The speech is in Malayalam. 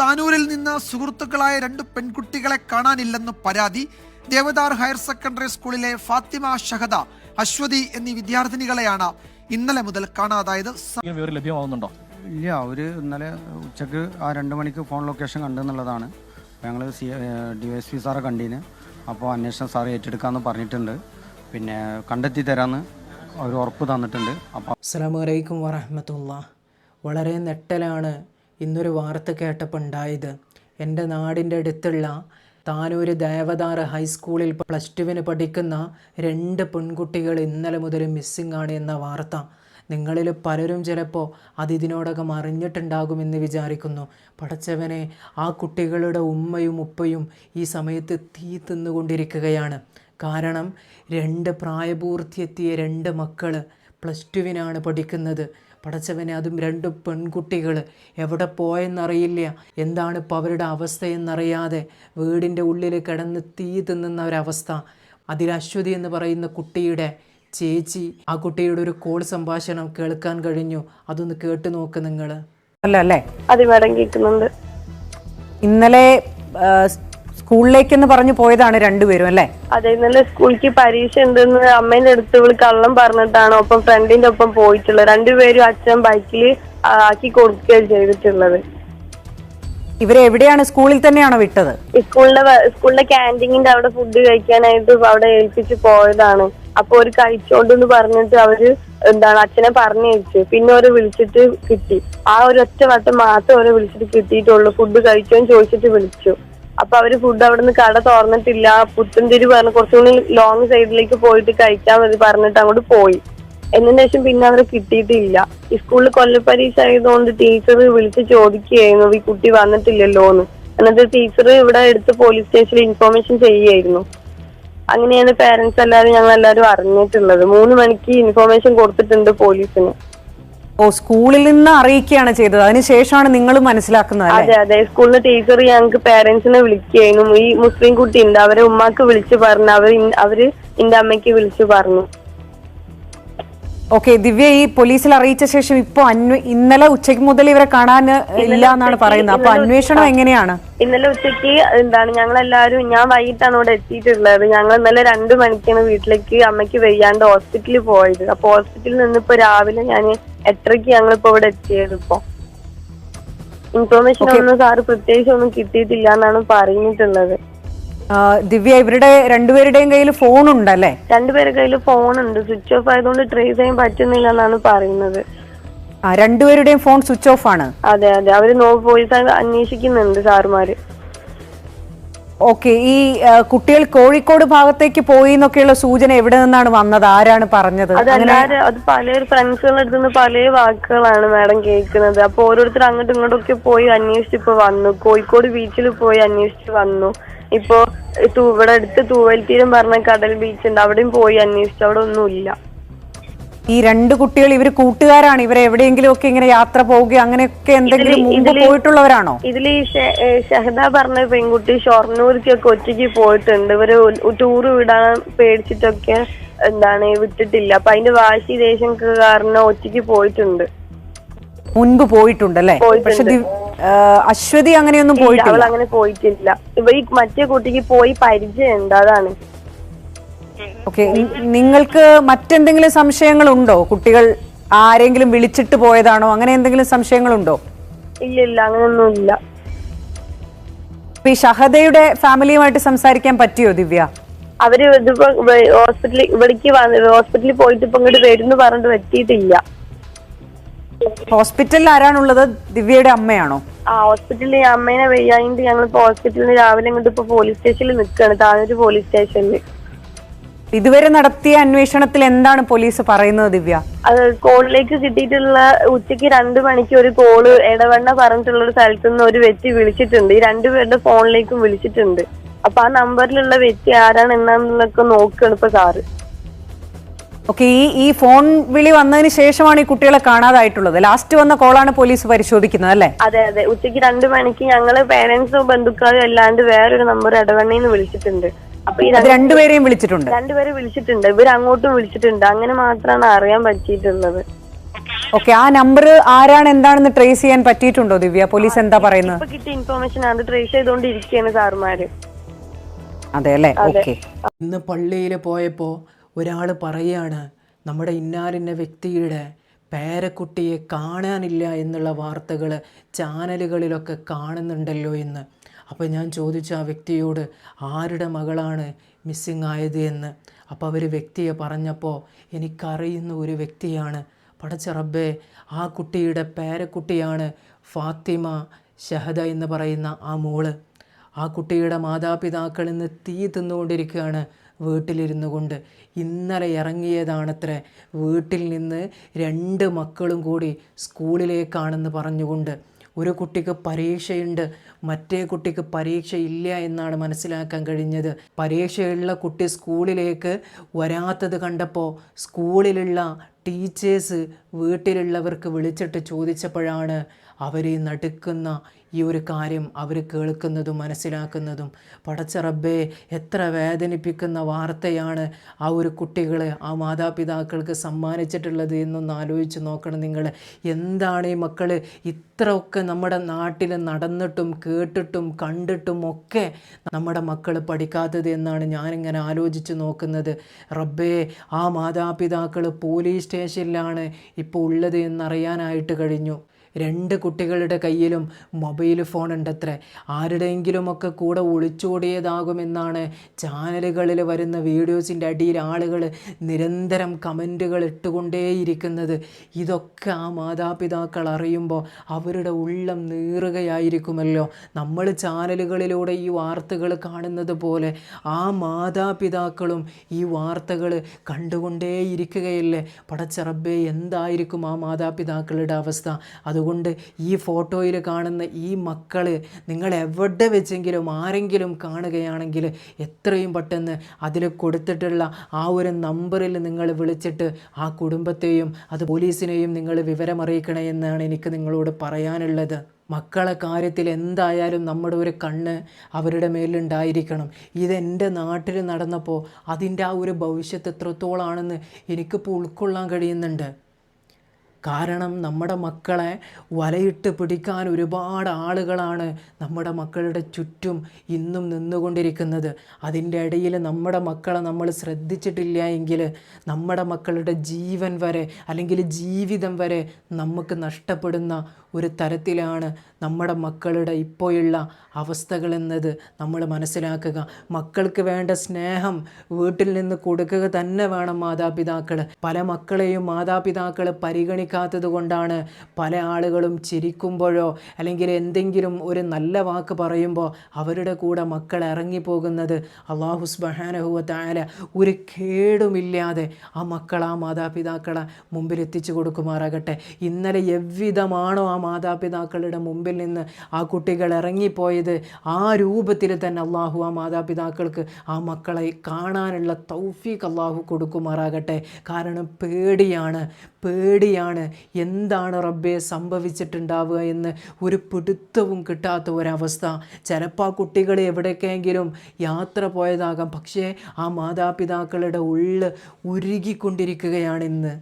താനൂരിൽ നിന്ന് സുഹൃത്തുക്കളായ രണ്ട് പെൺകുട്ടികളെ കാണാനില്ലെന്ന് പരാതി ദേവദാർ ഹയർ സെക്കൻഡറി സ്കൂളിലെ ഫാത്തിമ ഷഹദ അശ്വതി എന്നീ വിദ്യാർത്ഥിനികളെയാണ് ഇന്നലെ മുതൽ കാണാതായത്. ലഭ്യമാകുന്നുണ്ടോ വിവരം ലഭ്യമാവുന്നുണ്ടോ? ഇല്ല അവർ ഇന്നലെ ഉച്ചയ്ക്ക് ആ രണ്ട് മണിക്ക് ഫോൺ ലൊക്കേഷൻ കണ്ടെന്നുള്ളതാണ്. ഞങ്ങൾ സി ഡി എസ് പി സാറെ കണ്ടീന്. അപ്പോൾ അന്വേഷണം സാറ് ഏറ്റെടുക്കാമെന്ന് പറഞ്ഞിട്ടുണ്ട്. പിന്നെ കണ്ടെത്തി തരാമെന്ന് അവർ ഉറപ്പ് തന്നിട്ടുണ്ട്. അപ്പോൾ അസ്സാം വലൈക്കും വറഹമത്തുള്ള വളരെ നെട്ടലാണ് ഇന്നൊരു വാർത്ത കേട്ടപ്പോൾ ഉണ്ടായത് എന്റെ നാടിന്റെ അടുത്തുള്ള താനൂർ ദേവദാർ ഹൈസ്കൂളിൽ പ്ലസ് ടുവിന് പഠിക്കുന്ന രണ്ട് പെൺകുട്ടികൾ ഇന്നലെ മുതൽ മിസ്സിംഗ് ആണ് എന്ന വാർത്ത. നിങ്ങളിൽ പലരും ചിലപ്പോൾ അത് ഇതിനോടകം അറിഞ്ഞിട്ടുണ്ടാകുമെന്ന് വിചാരിക്കുന്നു. പടച്ചവനെ ആ കുട്ടികളുടെ ഉമ്മയും ഉപ്പയും ഈ സമയത്ത് തീ തിന്നുകൊണ്ടിരിക്കുകയാണ്. കാരണം രണ്ട് പ്രായപൂർത്തിയെത്തിയ രണ്ട് മക്കൾ പ്ലസ് ടുവിനാണ് പഠിക്കുന്നത്. പടച്ചവനെ അതും രണ്ട് പെൺകുട്ടികൾ എവിടെ പോയെന്നറിയില്ല. എന്താണ് ഇപ്പോൾ അവരുടെ അവസ്ഥയെന്നറിയാതെ വീടിന്റെ ഉള്ളിൽ കിടന്ന് തീ തിന്നുന്ന ഒരവസ്ഥ. അതിൽ അശ്വതി എന്ന് പറയുന്ന കുട്ടിയുടെ ചേച്ചി ആ കുട്ടിയുടെ ഒരു കോൾ സംഭാഷണം കേൾക്കാൻ കഴിഞ്ഞു. അതൊന്ന് കേട്ട് നോക്ക് നിങ്ങൾ അല്ല അല്ലേ? അതെ മാഡം കേൾക്കുന്നുണ്ട്. ഇന്നലെ സ്കൂളിലേക്കെന്ന് പറഞ്ഞു പോയതാണ് രണ്ടുപേരും അല്ലേ? അതെ ഇന്നലെ സ്കൂളിലേക്ക് പരീക്ഷ ഉണ്ടെന്ന് അമ്മേന്റെ അടുത്ത് ഇവൾ കള്ളം പറഞ്ഞിട്ടാണ് ഒപ്പം ഫ്രണ്ടിന്റെ ഒപ്പം പോയിട്ടുള്ളത്. രണ്ടുപേരും അച്ഛൻ ബൈക്കിൽ ആക്കി കൊടുക്കുകയാണ് ചെയ്തിട്ടുള്ളത്. ഇവരെ എവിടെയാണ്? സ്കൂളിൽ തന്നെയാണോ വിട്ടത്? സ്കൂളിലെ സ്കൂളിന്റെ സ്കൂളിന്റെ ക്യാന്റീനിന്റെ അവിടെ ഫുഡ് കഴിക്കാനായിട്ട് അവിടെ ഏൽപ്പിച്ച് പോയതാണ്. അപ്പൊ ഒരു കഴിച്ചോണ്ടെന്ന് പറഞ്ഞിട്ട് അവർ എന്താണ് അച്ഛനെ പറഞ്ഞു പറഞ്ഞയച്ചു. പിന്നെ ഒരു വിളിച്ചിട്ട് കിട്ടി. ആ ഒരു ഒറ്റ വട്ടം മാത്രം അവരെ വിളിച്ചിട്ട് കിട്ടിയിട്ടുള്ളൂ. ഫുഡ് കഴിച്ചോന്ന് ചോദിച്ചിട്ട് വിളിച്ചു. അപ്പൊ അവർ ഫുഡ് അവിടെ നിന്ന് കട തുറന്നിട്ടില്ല. പുത്തൻതിരി പറഞ്ഞ് കുറച്ചുകൂടി ലോങ് സൈഡിലേക്ക് പോയിട്ട് കഴിക്കാൻ മതി പറഞ്ഞിട്ട് അങ്ങോട്ട് പോയി. എന്നതിന് ശേഷം പിന്നെ അവരെ കിട്ടിയിട്ടില്ല. ഈ സ്കൂളിൽ കൊല്ലപ്പരീക്ഷ ആയതുകൊണ്ട് ടീച്ചർ വിളിച്ച് ചോദിക്കുകയായിരുന്നു ഈ കുട്ടി വന്നിട്ടില്ലല്ലോ എന്ന് എന്നിട്ട് ടീച്ചർ ഇവിടെ എടുത്ത് പോലീസ് സ്റ്റേഷനിൽ ഇൻഫോർമേഷൻ ചെയ്യുകയായിരുന്നു. അങ്ങനെയാണ് പേരൻസ് എല്ലാവരും ഞങ്ങൾ എല്ലാവരും അറിഞ്ഞിട്ടുള്ളത്. മൂന്ന് മണിക്ക് ഇൻഫോർമേഷൻ കൊടുത്തിട്ടുണ്ട് പോലീസിന് ഓ സ്കൂളിൽ നിന്ന് അറിയിക്കുകയാണ് ചെയ്തത്. അതിനുശേഷമാണ് നിങ്ങൾ മനസ്സിലാക്കുന്നത് അതെ അതെ. സ്കൂളിലെ ടീച്ചർ ഞങ്ങൾക്ക് പേരൻസിനെ വിളിക്കുകയായിരുന്നു. ഈ മുസ്ലിം കുട്ടി ഉണ്ട്. അവരെ ഉമ്മാക്ക് വിളിച്ചു പറഞ്ഞു അവർ അവർ എന്റെ അമ്മയ്ക്ക് വിളിച്ചു പറഞ്ഞു. ഓക്കെ ദിവ്യ ഈ പോലീസിൽ അറിയിച്ച ശേഷം ഇപ്പൊ അന്വേ ഇന്നലെ ഉച്ചയ്ക്ക് മുതൽ ഇവരെ കാണാൻ ഇല്ല എന്നാണ് പറയുന്നത്. അപ്പൊ അന്വേഷണം എങ്ങനെയാണ്? ഇന്നലെ ഉച്ചയ്ക്ക് എന്താണ് ഞങ്ങൾ എല്ലാവരും ഞാൻ വൈകിട്ടാണ് ഇവിടെ എത്തിയിട്ടുള്ളത്. ഞങ്ങൾ ഇന്നലെ രണ്ടു മണിക്കാണ് വീട്ടിലേക്ക് അമ്മയ്ക്ക് വയ്യാണ്ട് ഹോസ്പിറ്റലിൽ പോയത്. അപ്പൊ ഹോസ്പിറ്റലിൽ നിന്ന് ഇപ്പൊ രാവിലെ ഞാൻ എട്ടരയ്ക്ക് ഞങ്ങൾ ഇപ്പൊ ഇവിടെ എത്തിയത് ഇപ്പൊ. ഇൻഫോർമേഷൻ ഒന്നും സാറ് പ്രത്യേകിച്ച് ഒന്നും കിട്ടിയിട്ടില്ല എന്നാണ് പറഞ്ഞിട്ടുള്ളത്. ദിവ്യ ഇവരുടെ രണ്ടുപേരുടെയും കയ്യിൽ ഫോൺ ഉണ്ടല്ലേ? രണ്ടുപേരുടെ കയ്യിൽ ഫോൺ ഉണ്ട്. സ്വിച്ച് ഓഫ് ആയതുകൊണ്ട് ട്രേസ് ചെയ്യാൻ പറ്റുന്നില്ല എന്നാണ് പറയുന്നത്. രണ്ടുപേരുടെയും ഫോൺ സ്വിച്ച് ഓഫ് ആണ്. അതെ അതെ. അവർ നോ പോലീസ് അന്വേഷിക്കുന്നുണ്ട് സാറുമാര്. ഓക്കെ ഈ കുട്ടികൾ കോഴിക്കോട് ഭാഗത്തേക്ക് പോയി എന്നൊക്കെയുള്ള സൂചന എവിടെ നിന്നാണ് വന്നത്? ആരാണ് പറഞ്ഞത്? അത് പല ഫ്രണ്ട്സുകളുടെ അടുത്ത് നിന്ന് പല വാക്കുകളാണ് മാഡം കേൾക്കുന്നത്. അപ്പൊ ഓരോരുത്തർ അങ്ങോട്ടും ഇങ്ങോട്ടും ഒക്കെ പോയി അന്വേഷിച്ച് ഇപ്പൊ വന്നു. കോഴിക്കോട് ബീച്ചിൽ പോയി അന്വേഷിച്ച് വന്നു. ഇപ്പോ ഇവിടെ അടുത്ത് തൂവൽ തീരം പറഞ്ഞ കടൽ ബീച്ച് ഉണ്ട്. അവിടെയും പോയി അന്വേഷിച്ചു. അവിടെ ഒന്നുമില്ല. ഈ രണ്ട് കുട്ടികൾ ഇവർ കൂട്ടുകാരാണ്. ഇവരെ എവിടെയെങ്കിലും ഒക്കെ ഇങ്ങനെ യാത്ര പോവുക അങ്ങനെയൊക്കെ എന്തെങ്കിലും മുമ്പ് പോയിട്ടുള്ളവരാണോ? ഇതിൽ ഈ ഷഹദ പറഞ്ഞ പെൺകുട്ടി ഷൊർണൂർക്കൊക്കെ ഒറ്റയ്ക്ക് പോയിട്ടുണ്ട്. ഇവർ ടൂർ വിടാൻ പേടിച്ചിട്ടൊക്കെ എന്താണ് വിട്ടിട്ടില്ല. അപ്പൊ അതിന്റെ വാശി ദേഷ്യം കാരണം ഒറ്റയ്ക്ക് പോയിട്ടുണ്ട്. മുൻപ് പോയിട്ടുണ്ട്. പക്ഷെ ദിവ- ആ, അശ്വതി അങ്ങനെയൊന്നും പോയിട്ടില്ല അവൾ അങ്ങനെ പോയിട്ടില്ല. ഇവ ഈ മറ്റേ കുട്ടിക്ക് പോയി പരിചയം ഉണ്ട് അതാണ്. ഓക്കെ നിങ്ങൾക്ക് മറ്റെന്തെങ്കിലും സംശയങ്ങളുണ്ടോ? കുട്ടികൾ ആരെങ്കിലും വിളിച്ചിട്ട് പോയതാണോ? അങ്ങനെ എന്തെങ്കിലും സംശയങ്ങളുണ്ടോ? ഇല്ല ഇല്ല അങ്ങനെയൊന്നുമില്ല ഈ ഷഹദയുടെ ഫാമിലിയുമായിട്ട് സംസാരിക്കാൻ പറ്റിയോ ദിവ്യ? അവർ ഇതിപ്പോ ഹോസ്പിറ്റലിൽ ഇവിടേക്ക് ഹോസ്പിറ്റലിൽ പോയിട്ട് ഇപ്പൊ ഇങ്ങോട്ട് വരുന്നു പറഞ്ഞിട്ട് പറ്റിയിട്ടില്ല. ഹോസ്പിറ്റലിൽ ആരാണുള്ളത്? ദിവ്യയുടെ അമ്മയാണോ? ആ ഹോസ്പിറ്റലിൽ അമ്മേനെ വയ്യാണ്ട് ഞങ്ങളിപ്പോ ഹോസ്പിറ്റലിൽ രാവിലെ ഇങ്ങോട്ട് ഇപ്പൊ പോലീസ് സ്റ്റേഷനിൽ നിൽക്കുകയാണ് താഴെ പോലീസ് സ്റ്റേഷനിൽ ഇതുവരെ നടത്തിയ അന്വേഷണത്തിൽ എന്താണ് പോലീസ് പറയുന്നത് ദിവ്യ? അത് കോളിലേക്ക് കിട്ടിയിട്ടുള്ള ഉച്ചയ്ക്ക് രണ്ടു മണിക്ക് ഒരു കോൾ ഇടവണ്ണ പറഞ്ഞിട്ടുള്ള ഒരു സ്ഥലത്ത് നിന്ന് ഒരു വ്യക്തി വിളിച്ചിട്ടുണ്ട്. ഈ രണ്ടുപേരുടെ ഫോണിലേക്കും വിളിച്ചിട്ടുണ്ട്. അപ്പൊ ആ നമ്പറിലുള്ള വ്യക്തി ആരാണ് എന്നൊക്കെ നോക്കുകയാണ് ഇപ്പൊ സാറ്. ഓക്കെ ഈ ഈ ഫോൺ വിളി വന്നതിന് ശേഷമാണ് ഈ കുട്ടികളെ കാണാതായിട്ടുള്ളത്. ലാസ്റ്റ് വന്ന കോളാണ് പോലീസ് പരിശോധിക്കുന്നത് അല്ലേ? അതെ അതെ. ഉച്ചയ്ക്ക് രണ്ടു മണിക്ക് ഞങ്ങൾ പേരൻസും ബന്ധുക്കളും അല്ലാണ്ട് വേറൊരു നമ്പർ ഇടവണ്ണയിൽ വിളിച്ചിട്ടുണ്ട്. അപ്പൊ ഈ അത് രണ്ട് രണ്ടുപേരെയും വിളിച്ചിട്ടുണ്ട്. രണ്ടുപേരെ വിളിച്ചിട്ടുണ്ട്. ഇവർ അങ്ങോട്ടും വിളിച്ചിട്ടുണ്ട്. അങ്ങനെ മാത്രമാണ് അറിയാൻ പറ്റിയിട്ടുള്ളത്. ഓക്കെ ആ നമ്പർ ആരാണ് എന്താണെന്ന് ട്രേസ് ചെയ്യാൻ പറ്റിയിട്ടുണ്ടോ ദിവ്യ? പോലീസ് എന്താ പറയുന്നത്? ഇപ്പൊ കിട്ടിയ ഇൻഫർമേഷൻ അത് ട്രേസ് ചെയ്തുകൊണ്ടിരിക്കുകയാണ് സാറുമാര്. അതെ അല്ലേ? ഓക്കെ. ഇന്ന് പള്ളിയിൽ പോയപ്പോൾ ഒരാൾ പറയാണ് നമ്മുടെ ഇന്നാലിന്ന വ്യക്തിയുടെ പേരക്കുട്ടിയെ കാണാനില്ല എന്നുള്ള വാർത്തകൾ ചാനലുകളിലൊക്കെ കാണുന്നുണ്ടല്ലോ എന്ന്. അപ്പോൾ ഞാൻ ചോദിച്ചു ആ വ്യക്തിയോട് ആരുടെ മകളാണ് മിസ്സിങ് ആയത് എന്ന്? അപ്പോൾ അവർ വ്യക്തിയെ പറഞ്ഞപ്പോൾ എനിക്കറിയുന്ന ഒരു വ്യക്തിയാണ്. പടച്ച റബ്ബേ ആ കുട്ടിയുടെ പേരക്കുട്ടിയാണ് ഫാത്തിമ ഷഹദ എന്ന് പറയുന്ന ആ മോൾ. ആ കുട്ടിയുടെ മാതാപിതാക്കൾ ഇന്ന് തീ തിന്നുകൊണ്ടിരിക്കുകയാണ് വീട്ടിലിരുന്നു കൊണ്ട്. ഇന്നലെ ഇറങ്ങിയതാണത്രേ. വീട്ടിൽ നിന്ന് രണ്ട് മക്കളും കൂടി സ്കൂളിലേക്കാണെന്ന് പറഞ്ഞുകൊണ്ട് ഒരു കുട്ടിക്ക് പരീക്ഷയുണ്ട് മറ്റേ കുട്ടിക്ക് പരീക്ഷ ഇല്ല എന്നാണ് മനസ്സിലാക്കാൻ കഴിഞ്ഞത്. പരീക്ഷയുള്ള കുട്ടി സ്കൂളിലേക്ക് വരാത്തത് കണ്ടപ്പോൾ സ്കൂളിലുള്ള ടീച്ചേഴ്സ് വീട്ടിലുള്ളവർക്ക് വിളിച്ചിട്ട് ചോദിച്ചപ്പോഴാണ് അവർ ഈ നടുക്കുന്ന ഈ ഒരു കാര്യം അവർ കേൾക്കുന്നതും മനസ്സിലാക്കുന്നതും. പടച്ച റബ്ബേ എത്ര വേദനിപ്പിക്കുന്ന വാർത്തയാണ് ആ ഒരു കുട്ടികളെ ആ മാതാപിതാക്കൾക്ക് സമ്മാനിച്ചിട്ടുള്ളത് എന്നൊന്ന് ആലോചിച്ച് നോക്കണം നിങ്ങൾ എന്താണ് ഈ മക്കൾ ഇത്രയൊക്കെ നമ്മുടെ നാട്ടിൽ നടന്നിട്ടും കേട്ടിട്ടും കണ്ടിട്ടും ഒക്കെ നമ്മുടെ മക്കൾ പഠിക്കാത്തത് എന്നാണ് ഞാനിങ്ങനെ ആലോചിച്ച് നോക്കുന്നത്. റബ്ബേ ആ മാതാപിതാക്കൾ പോലീസ് സ്റ്റേഷനിലാണ് ഇപ്പോൾ ഉള്ളത് എന്നറിയാനായിട്ട് കഴിഞ്ഞു. രണ്ട് കുട്ടികളുടെ കയ്യിലും മൊബൈൽ ഫോൺ ഉണ്ടത്രേ. ആരുടെയെങ്കിലുമൊക്കെ കൂടെ ഒളിച്ചോടിയതാകുമെന്നാണ് ചാനലുകളിൽ വരുന്ന വീഡിയോസിന്റെ അടിയിൽ ആളുകൾ നിരന്തരം കമന്റുകൾ ഇട്ടുകൊണ്ടേയിരിക്കുന്നത്. ഇതൊക്കെ ആ മാതാപിതാക്കൾ അറിയുമ്പോൾ അവരുടെ ഉള്ളം നീറുകയായിരിക്കുമല്ലോ. നമ്മൾ ചാനലുകളിലൂടെ ഈ വാർത്തകൾ കാണുന്നത് പോലെ ആ മാതാപിതാക്കളും ഈ വാർത്തകൾ കണ്ടുകൊണ്ടേയിരിക്കുകയല്ലേ. പടച്ചറബേ എന്തായിരിക്കും ആ മാതാപിതാക്കളുടെ അവസ്ഥ? അതുകൊണ്ട് ഈ ഫോട്ടോയിൽ കാണുന്ന ഈ മക്കൾ നിങ്ങൾ എവിടെ വെച്ചെങ്കിലും ആരെങ്കിലും കാണുകയാണെങ്കിൽ എത്രയും പെട്ടെന്ന് അതിൽ കൊടുത്തിട്ടുള്ള ആ ഒരു നമ്പറിൽ നിങ്ങൾ വിളിച്ചിട്ട് ആ കുടുംബത്തെയും അത് പോലീസിനെയും നിങ്ങൾ വിവരമറിയിക്കണേ എന്നാണ് എനിക്ക് നിങ്ങളോട് പറയാനുള്ളത്. മക്കളെ കാര്യത്തിൽ എന്തായാലും നമ്മുടെ ഒരു കണ്ണ് അവരുടെ മേലുണ്ടായിരിക്കണം ഇതെന്റെ നാട്ടിൽ നടന്നപ്പോൾ അതിന്റെ ആ ഒരു ഭവിഷ്യത്ത് എത്രത്തോളാണെന്ന് എനിക്കിപ്പോൾ ഉൾക്കൊള്ളാൻ കഴിയുന്നുണ്ട്. കാരണം നമ്മുടെ മക്കളെ വലയിട്ട് പിടിക്കാൻ ഒരുപാട് ആളുകളാണ് നമ്മുടെ മക്കളുടെ ചുറ്റും ഇന്നും നിന്നുകൊണ്ടിരിക്കുന്നത്. അതിന്റെ ഇടയിൽ നമ്മുടെ മക്കളെ നമ്മൾ ശ്രദ്ധിച്ചിട്ടില്ല എങ്കിൽ നമ്മുടെ മക്കളുടെ ജീവൻ വരെ അല്ലെങ്കിൽ ജീവിതം വരെ നമുക്ക് നഷ്ടപ്പെടുന്ന ഒരു തരത്തിലാണ് നമ്മുടെ മക്കളുടെ ഇപ്പോഴുള്ള അവസ്ഥകളെന്നത് നമ്മൾ മനസ്സിലാക്കുക. മക്കൾക്ക് വേണ്ട സ്നേഹം വീട്ടിൽ നിന്ന് കൊടുക്കുക തന്നെ വേണം മാതാപിതാക്കൾ പല മക്കളെയും മാതാപിതാക്കൾ പരിഗണിക്കാത്തത് കൊണ്ടാണ് പല ആളുകളും ചിരിക്കുമ്പോഴോ അല്ലെങ്കിൽ എന്തെങ്കിലും ഒരു നല്ല വാക്ക് പറയുമ്പോൾ അവരുടെ കൂടെ മക്കൾ ഇറങ്ങിപ്പോകുന്നത് അള്ളാഹു സ്ബഹാനഹുവത്തായ ഒരു കേടുമില്ലാതെ ആ മക്കൾ ആ മാതാപിതാക്കളെ മുമ്പിലെത്തിച്ചു കൊടുക്കുമാറാകട്ടെ. ഇന്നലെ എവ്വിധമാണോ ആ മാതാപിതാക്കളുടെ മുമ്പിൽ നിന്ന് ആ കുട്ടികൾ ഇറങ്ങിപ്പോയത് ആ രൂപത്തിൽ തന്നെ അള്ളാഹു ആ മാതാപിതാക്കൾക്ക് ആ മക്കളെ കാണാനുള്ള തൗഫീഖ് അള്ളാഹു കൊടുക്കുമാറാകട്ടെ. കാരണം പേടിയാണ് പേടിയാണ് എന്താണ് റബ്ബെ സംഭവിച്ചിട്ടുണ്ടാവുക എന്ന് ഒരു പിടുത്തവും കിട്ടാത്ത ഒരവസ്ഥ. ചിലപ്പോൾ ആ കുട്ടികൾ എവിടേക്കെങ്കിലും യാത്ര പോയതാകാം. പക്ഷേ ആ മാതാപിതാക്കളുടെ ഉള്ള് ഉരുകിക്കൊണ്ടിരിക്കുകയാണ് ഇന്ന്.